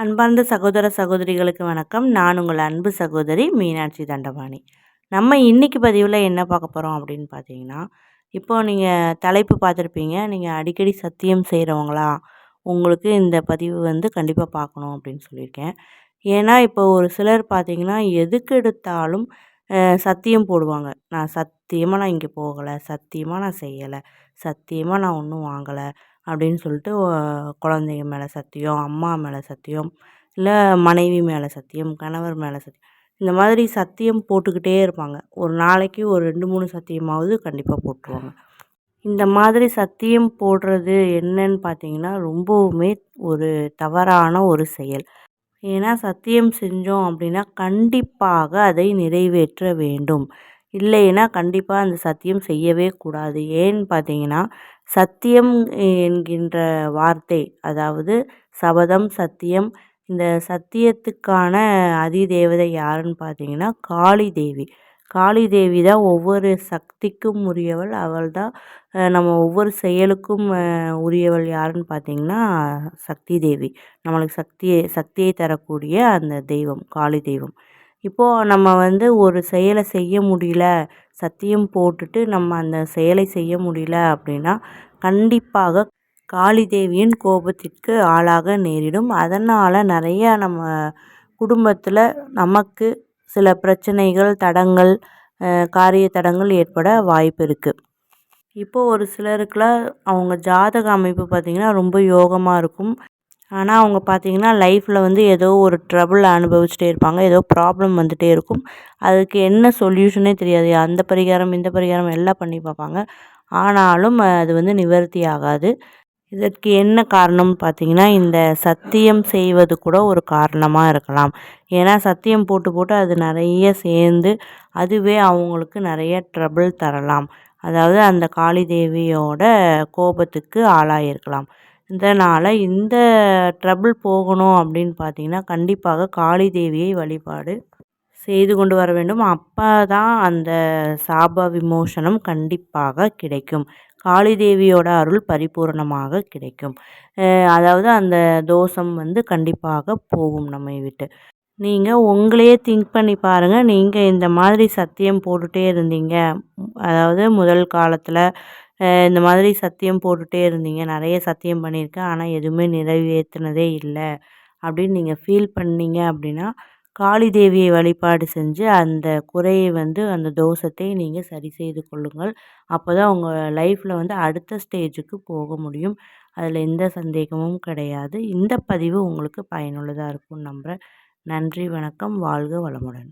அன்பார்ந்த சகோதர சகோதரிகளுக்கு வணக்கம். நான் உங்கள் அன்பு சகோதரி மீனாட்சி தண்டபாணி. நம்ம இன்றைக்கி பதிவில் என்ன பார்க்க போகிறோம் அப்படின்னு பார்த்தீங்கன்னா இப்போது நீங்கள் தலைப்பு பார்த்துருப்பீங்க. நீங்கள் அடிக்கடி சத்தியம் செய்கிறவங்களா உங்களுக்கு இந்த பதிவு வந்து கண்டிப்பாக பார்க்கணும் அப்படின்னு சொல்லியிருக்கேன். ஏன்னா இப்போ ஒரு சிலர் பார்த்தீங்கன்னா எதுக்கு எடுத்தாலும் சத்தியம் போடுவாங்க. நான் சத்தியமாக நான் இங்கே போகலை சத்தியமாக நான் செய்யலை சத்தியமாக நான் ஒன்றும் வாங்கலை அப்படின்னு சொல்லிட்டு குழந்தைங்க மேலே சத்தியம் அம்மா மேலே சத்தியம் இல்லை மனைவி மேலே சத்தியம் கணவர் மேலே சத்தியம் இந்த மாதிரி சத்தியம் போட்டுக்கிட்டே இருப்பாங்க. ஒரு நாளைக்கு ஒரு ரெண்டு மூணு சத்தியமாவது கண்டிப்பாக போட்டுருவாங்க. இந்த மாதிரி சத்தியம் போடுறது என்னன்னு பார்த்தீங்கன்னா ரொம்பவுமே ஒரு தவறான ஒரு செயல். ஏன்னா சத்தியம் செஞ்சோம் அப்படின்னா கண்டிப்பாக அதை நிறைவேற்ற வேண்டும். இல்லைன்னா கண்டிப்பாக அந்த சத்தியம் செய்யவே கூடாது. ஏன்னு பார்த்தீங்கன்னா சத்தியம் என்கின்ற வார்த்தை அதாவது சபதம் சத்தியம் இந்த சத்தியத்துக்கான அதிதேவதை யாருன்னு பார்த்தீங்கன்னா காளி தேவி காளி தேவி தான் ஒவ்வொரு சக்திக்கும் உரியவள் அவள் தான் நம்ம ஒவ்வொரு செயலுக்கும் உரியவள் யாருன்னு பார்த்தீங்கன்னா சக்தி தேவி நம்மளுக்கு சக்தியை சக்தியை தரக்கூடிய அந்த தெய்வம் காளி தெய்வம் இப்போது நம்ம வந்து ஒரு செயலை செய்ய முடியல சத்தியம் போட்டுட்டு நம்ம அந்த செயலை செய்ய முடியல அப்படின்னா கண்டிப்பாக காளி தேவியின் கோபத்திற்கு ஆளாக நேரிடும். அதனால் நிறையா நம்ம குடும்பத்தில் நமக்கு சில பிரச்சனைகள் தடங்கள் காரிய தடங்கள் ஏற்பட வாய்ப்பு இருக்குது இப்போது ஒரு சிலருக்குலாம் அவங்க ஜாதக அமைப்பு பார்த்திங்கன்னா ரொம்ப யோகமாக இருக்கும். ஆனால் அவங்க பார்த்திங்கன்னா லைஃப்பில் வந்து ஏதோ ஒரு ட்ரபுள் அனுபவிச்சுட்டே இருப்பாங்க. ஏதோ ப்ராப்ளம் வந்துகிட்டே இருக்கும். அதுக்கு என்ன சொல்யூஷனே தெரியாது. அந்த பரிகாரம் இந்த பரிகாரம் எல்லாம் பண்ணி பார்ப்பாங்க. ஆனாலும் அது வந்து நிவர்த்தி ஆகாது. இதற்கு என்ன காரணம்னு பார்த்தீங்கன்னா இந்த சத்தியம் செய்வது கூட ஒரு காரணமாக இருக்கலாம். ஏன்னா சத்தியம் போட்டு போட்டு அது நிறைய சேர்ந்து அதுவே அவங்களுக்கு நிறைய ட்ரபிள் தரலாம். அதாவது அந்த காளி தேவியோட கோபத்துக்கு ஆளாயிருக்கலாம். இதனால் இந்த ட்ரபிள் போகணும் அப்படின்னு பார்த்தீங்கன்னா கண்டிப்பாக காளி தேவியை வழிபாடு செய்து கொண்டு வர வேண்டும். அப்போ தான் அந்த சாப விமோசனம் கண்டிப்பாக கிடைக்கும். காளி தேவியோட அருள் பரிபூரணமாக கிடைக்கும். அதாவது அந்த தோஷம் வந்து கண்டிப்பாக போகும் நம்மை விட்டு. நீங்கள் உங்களையே திங்க் பண்ணி பாருங்கள் நீங்கள் இந்த மாதிரி சத்தியம் போட்டுகிட்டே இருந்தீங்க. அதாவது முதல் காலத்தில் இந்த மாதிரி சத்தியம் போட்டுகிட்டே இருந்தீங்க. நிறைய சத்தியம் பண்ணியிருக்கேன் ஆனால் எதுவுமே நிறைவேற்றினதே இல்லை. அப்படின்னு நீங்கள் ஃபீல் பண்ணீங்க அப்படின்னா காளி தேவியை வழிபாடு செஞ்சு அந்த குறையை வந்து அந்த தோஷத்தை நீங்கள் சரி செய்து கொள்ளுங்கள். அப்போ தான் உங்கள் லைஃப்பில் வந்து அடுத்த ஸ்டேஜுக்கு போக முடியும். அதில் எந்த சந்தேகமும் கிடையாது. இந்த பதிவு உங்களுக்கு பயனுள்ளதாக இருக்கும்னு நம்புகிறேன் நன்றி வணக்கம். வாழ்க வளமுடன்.